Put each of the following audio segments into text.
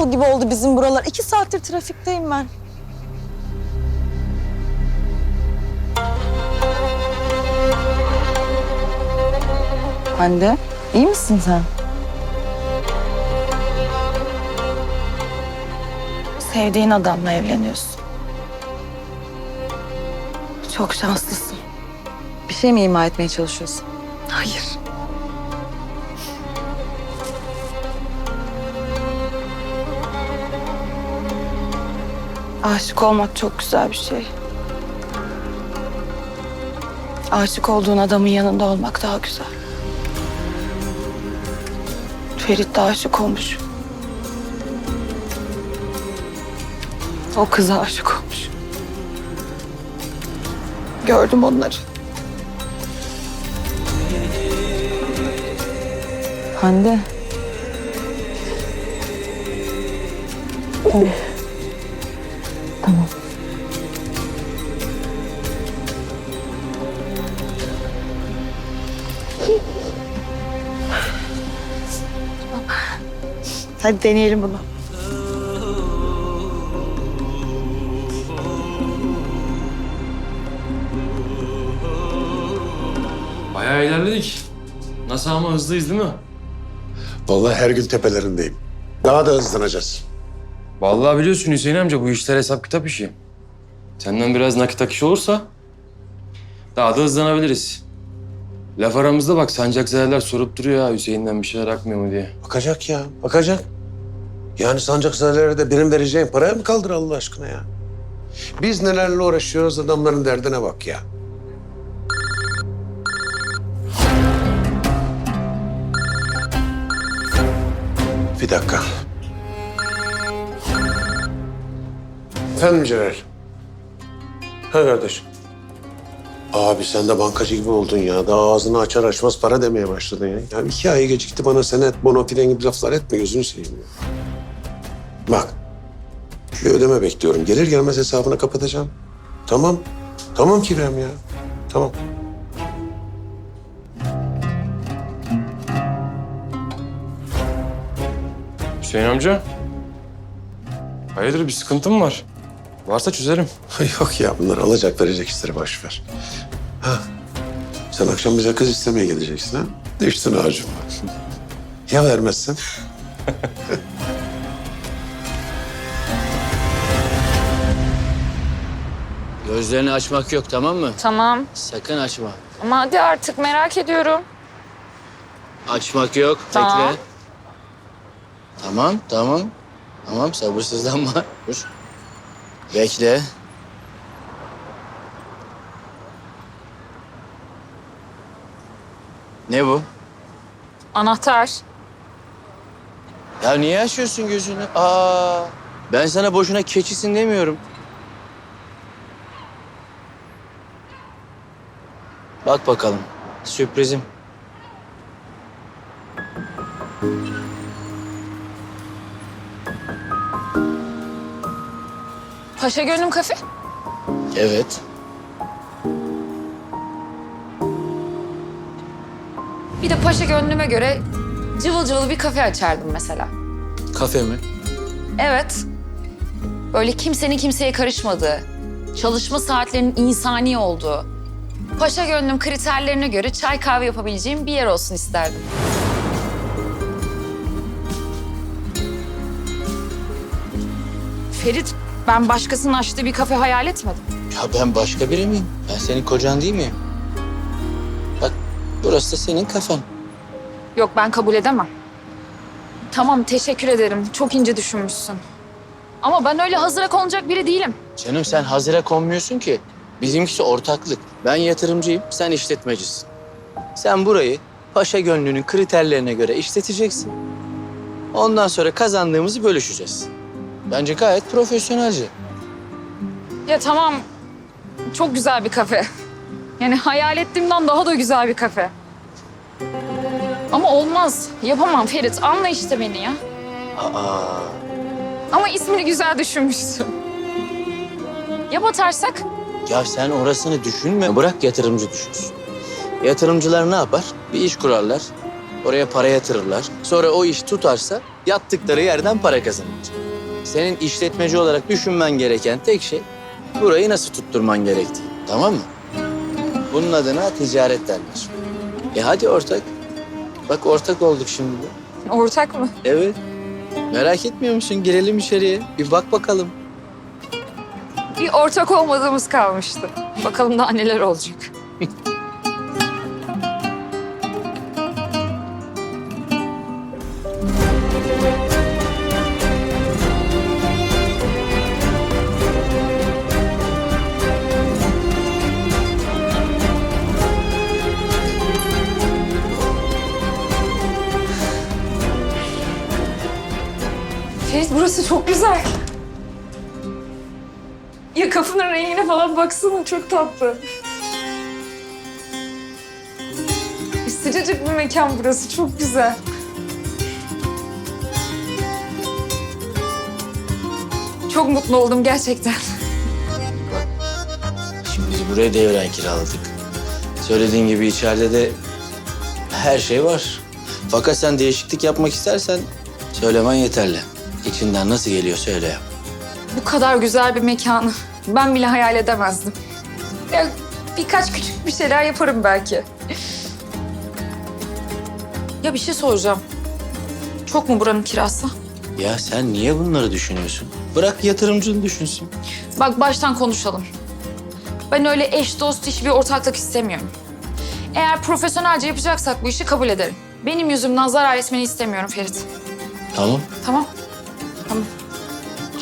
İstanbul gibi oldu bizim buralar. İki saattir trafikteyim ben. Hande, iyi misin sen? Sevdiğin adamla evleniyorsun. Çok şanslısın. Bir şey mi ima etmeye çalışıyorsun? Hayır. Aşık olmak çok güzel bir şey. Aşık olduğun adamın yanında olmak daha güzel. Ferit de aşık olmuş. O kıza aşık olmuş. Gördüm onları. Hande. Tamam. Hadi deneyelim bunu. Bayağı ilerledik. Nasıl ama hızlıyız değil mi? Vallahi her gün tepelerindeyim. Daha da hızlanacağız. Vallahi biliyorsun Hüseyin amca bu işler hesap kitap işi. Senden biraz nakit akış olursa daha da hızlanabiliriz. Laf aramızda bak sancakzadeler sorup duruyor ya Hüseyin'den bir şeyler akmıyor mu diye. Bakacak ya, bakacak. Yani sancakzadelere de benim vereceğim paraya mı kaldır Allah aşkına ya? Biz nelerle uğraşıyoruz adamların derdine bak ya. Bir dakika. Efendim Celal. Ha kardeş. Abi sen de bankacı gibi oldun ya. Daha ağzını açar açmaz para demeye başladın ya. Ya iki ay gecikti bana senet, bono filan gibi laflar etme gözünü seveyim ya. Bak. Bir ödeme bekliyorum. Gelir gelmez hesabını kapatacağım. Tamam. Tamam Kirem ya. Tamam. Hüseyin amca. Hayırdır bir sıkıntın var? Varsa çözerim. Yok ya bunlar alacak verecek işleri boş ver. Ha. Sen akşam bize kız istemeye geleceksin ha? Düştün ağacıma. ya vermezsen? Gözlerini açmak yok tamam mı? Tamam Sakın açma. ama hadi artık merak ediyorum. Açmak yok. Tamam. Bekle. Tamam, tamam. Tamam, sabırsızlanma. Dur. Bekle. Ne bu? Anahtar. Ya niye açıyorsun gözünü? Aa, ben sana boşuna keçisin demiyorum. Bak bakalım. Sürprizim. Paşa Gönlüm Kafe. Evet. Bir de Paşa Gönlüm'e göre cıvıl cıvıl bir kafe açardım mesela. Kafe mi? Evet. Böyle kimsenin kimseye karışmadığı, çalışma saatlerinin insani olduğu, Paşa Gönlüm kriterlerine göre çay kahve yapabileceğim bir yer olsun isterdim. Ferit, ben başkasının açtığı bir kafe hayal etmedim. Ya ben başka biri miyim? Ben senin kocan değil miyim? Bak burası da senin kafan. Yok ben kabul edemem. Tamam teşekkür ederim. Çok ince düşünmüşsün. Ama ben öyle hazıra konacak biri değilim. Canım sen hazıra konmuyorsun ki. Bizimkisi ortaklık. Ben yatırımcıyım, sen işletmecisin. Sen burayı paşa gönlünün kriterlerine göre işleteceksin. Ondan sonra kazandığımızı bölüşeceğiz. Bence gayet profesyonelce. Ya tamam çok güzel bir kafe. Yani hayal ettiğimden daha da güzel bir kafe. Ama olmaz. Yapamam Ferit. Anla işte beni ya. Aa, Ama ismini güzel düşünmüşsün. Ya batarsak? ya sen orasını düşünme, bırak yatırımcı düşünsün. Yatırımcılar ne yapar? Bir iş kurarlar, oraya para yatırırlar. Sonra o iş tutarsa yattıkları yerden para kazanacak. Senin işletmeci olarak düşünmen gereken tek şey burayı nasıl tutturman gerektiği. Tamam mı? Bunun adına ticaret derler. E hadi ortak. Bak ortak olduk şimdi de. Ortak mı? Evet. Merak etmiyor musun? Girelim içeriye. Bir bak bakalım. Bir ortak olmadığımız kalmıştı. Bakalım daha neler olacak. Ferit burası çok güzel. Ya kapının rengine falan baksana çok tatlı. Sıcacık bir mekan burası çok güzel. Çok mutlu oldum gerçekten. Şimdi biz buraya devren kiraladık. Söylediğin gibi içeride de her şey var. Fakat sen değişiklik yapmak istersen söylemen yeterli. İçinden nasıl geliyor söyle yap. Bu kadar güzel bir mekanı ben bile hayal edemezdim. Ya birkaç küçük bir şeyler yaparım belki. Ya bir şey soracağım. Çok mu buranın kirası? Ya sen niye bunları düşünüyorsun? Bırak yatırımcını düşünsün. Bak baştan konuşalım. Ben öyle eş dost iş bir ortaklık istemiyorum. Eğer profesyonelce yapacaksak bu işi kabul ederim. Benim yüzümden zarar etmeni istemiyorum Ferit. Tamam, Tamam?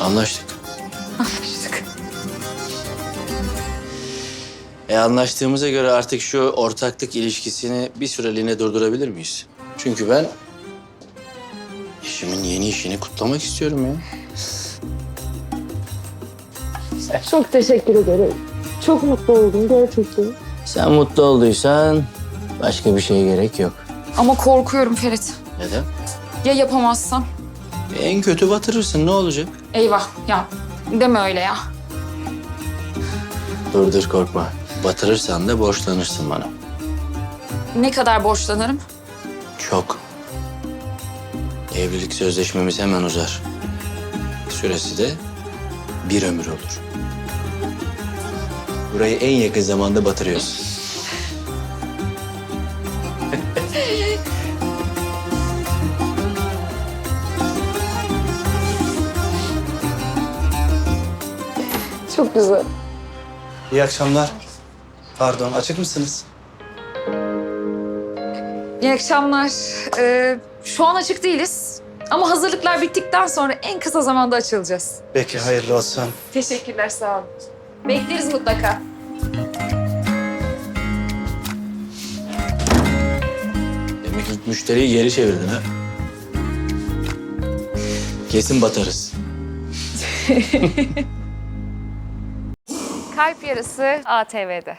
Anlaştık. Anlaştık. E anlaştığımıza göre artık şu ortaklık ilişkisini bir süreliğine durdurabilir miyiz? Çünkü ben eşimin yeni işini kutlamak istiyorum ya. Çok teşekkür ederim. Çok mutlu oldum gerçekten. Sen mutlu olduysan başka bir şeye gerek yok. Ama korkuyorum Ferit. Neden? Ya yapamazsam? En kötü batırırsın ne olacak? Eyvah ya deme öyle ya. Dur dur korkma. Batırırsan da borçlanırsın bana. Ne kadar borçlanırım? Çok. Evlilik sözleşmemiz hemen uzar. Süresi de bir ömür olur. Burayı en yakın zamanda batırıyorsun. Çok güzel. İyi akşamlar. Pardon, açık mısınız? İyi akşamlar. Ee, şu an açık değiliz. Ama hazırlıklar bittikten sonra en kısa zamanda açılacağız. Peki, hayırlı olsun. Teşekkürler, sağ olun. Bekleriz mutlaka. Demek ilk müşteriyi geri çevirdin ha? Kesin batarız. Yarısı ATV'de.